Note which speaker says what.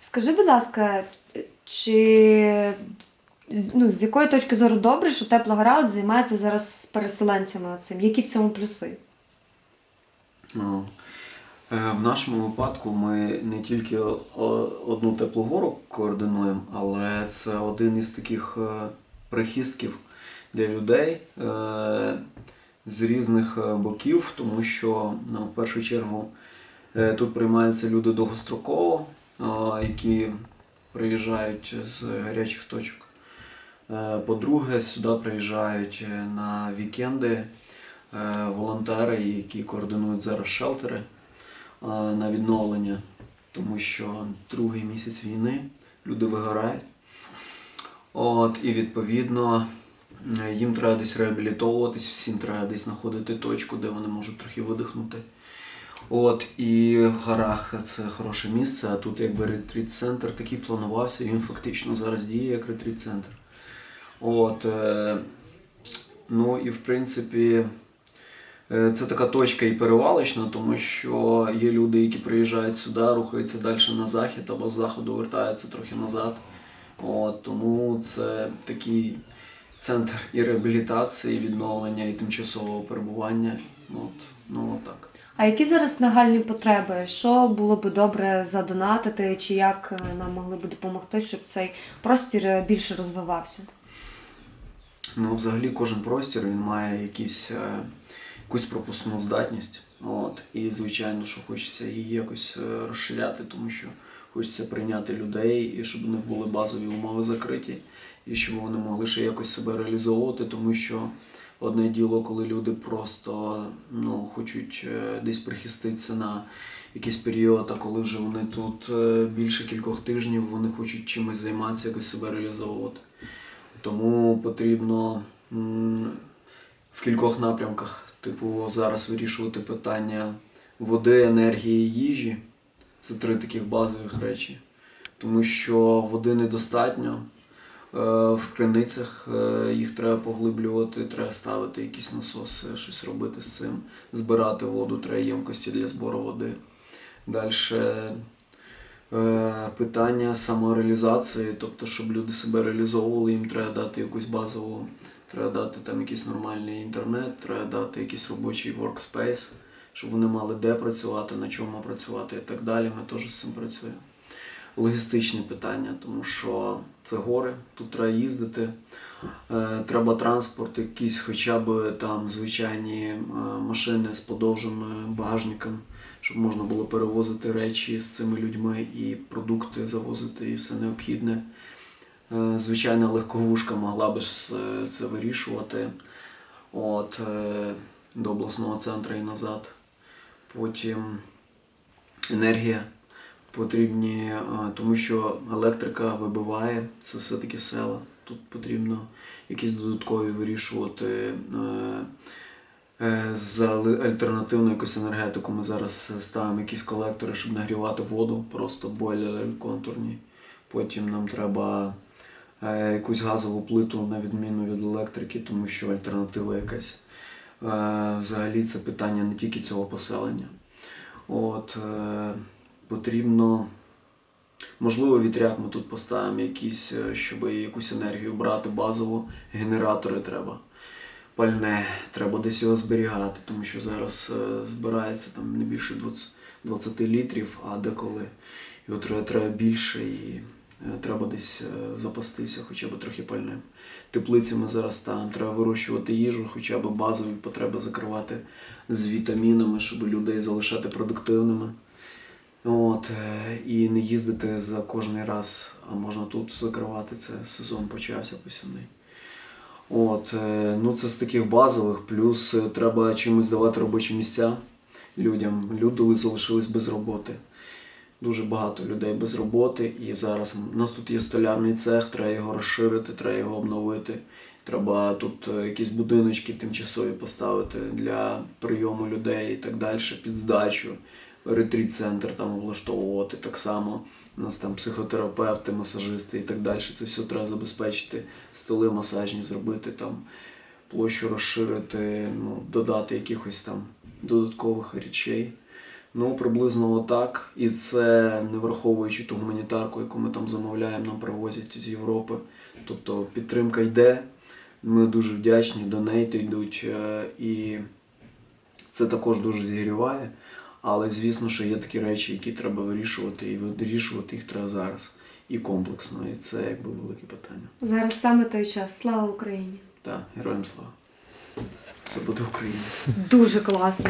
Speaker 1: Скажи, будь ласка, чи ну, з якої точки зору добре, що тепла гора займається зараз з переселенцями цим? Які в цьому плюси?
Speaker 2: Ну, е, В нашому випадку ми не тільки одну теплу гору координуємо, але це один із таких е, прихистків для людей е, з різних е, боків, тому що ну, в першу чергу е, тут приймаються люди довгостроково, е, які приїжджають з гарячих точок. Е, По-друге, сюди приїжджають е, на вікенди е, волонтери, які координують зараз шелтери на відновлення, тому що другий місяць війни люди вигорають. От, і відповідно їм треба десь реабілітовуватись, всім треба десь знаходити точку, де вони можуть трохи видихнути. От, і в горах це хороше місце, а тут якби ретріт-центр такий планувався, він фактично зараз діє як ретріт-центр. От, е, ну і в принципі, е, це така точка і перевалочна, тому що є люди, які приїжджають сюди, рухаються далі на захід або з заходу вертаються трохи назад. От, тому це такий центр і реабілітації, і відновлення, і тимчасового перебування. От, ну отак.
Speaker 1: А які зараз нагальні потреби? Що було би добре задонатити, чи як е, нам могли б допомогти, щоб цей простір е, більше розвивався?
Speaker 2: Ну, взагалі, кожен простір він має якісь, е, якусь пропускну здатність. От. І, звичайно, що хочеться її якось розширяти, тому що хочеться прийняти людей і щоб у них були базові умови закриті, і щоб вони могли ще якось себе реалізовувати, тому що одне діло, коли люди просто ну, хочуть е, десь прихиститися на якийсь період, а коли вже вони тут е, більше кількох тижнів, вони хочуть чимось займатися, якось себе реалізовувати. Тому потрібно в кількох напрямках, типу, зараз вирішувати питання води, енергії, їжі. Це три таких базових речі. Тому що води недостатньо. Е, В криницях е, їх треба поглиблювати, треба ставити якісь насоси, щось робити з цим, збирати воду, треба ємкості для збору води. Далі Е, питання самореалізації, тобто, щоб люди себе реалізовували, їм треба дати якусь базову, треба дати там якийсь нормальний інтернет, треба дати якийсь робочий workspace, щоб вони мали де працювати, на чому працювати і так далі. Ми теж з цим працюємо. Логістичні питання, тому що це гори, тут треба їздити. Е, Треба транспорт, якийсь хоча б там звичайні е, машини з подовженим багажником, щоб можна було перевозити речі з цими людьми і продукти завозити, і все необхідне. Е, Звичайна легковушка могла би це вирішувати от, до обласного центру і назад. Потім енергія потрібні, е, тому що електрика вибиває, це все-таки села. Тут потрібно якісь додаткові вирішувати. е, е, З альтернативну якусь енергетику ми зараз ставимо якісь колектори, щоб нагрівати воду, просто бойлери контурні. Потім нам треба якусь газову плиту на відміну від електрики, тому що альтернатива якась. Взагалі це питання не тільки цього поселення. От, потрібно, можливо, вітряк ми тут поставимо якісь, е, щоб якусь енергію брати базово, генератори треба. Пальне, треба десь його зберігати, тому що зараз е, збирається там не більше 20, 20 літрів, а деколи його треба, більше і е, треба десь запастися хоча б трохи пальним. Теплиці ми зараз ставимо, треба вирощувати їжу, хоча б базові потреби закривати з вітамінами, щоб людей залишати продуктивними. От, е, і не їздити за кожний раз, а можна тут закривати це. Сезон почався посівний. От, е, ну це з таких базових, плюс е, треба чимось давати робочі місця людям. Люди залишились без роботи. Дуже багато людей без роботи, і зараз у нас тут є столярний цех, треба його розширити, треба його обновити. Треба тут якісь будиночки тимчасові поставити для прийому людей і так далі, під здачу, ретріт-центр там облаштовувати так само. У нас там психотерапевти, масажисти і так далі. Це все треба забезпечити, столи масажні зробити, там площу розширити, ну, додати якихось там додаткових речей. Ну, приблизно отак. І це не враховуючи ту гуманітарку, яку ми там замовляємо, нам привозять з Європи. Тобто підтримка йде. Ми дуже вдячні, донейти йдуть. е, І це також дуже зігріває. Але звісно, що є такі речі, які треба вирішувати, і вирішувати їх треба зараз. І комплексно. І це якби велике питання.
Speaker 1: Зараз саме той час. Слава Україні!
Speaker 2: Так, героям слава. Все буде Україна.
Speaker 1: Дуже класно.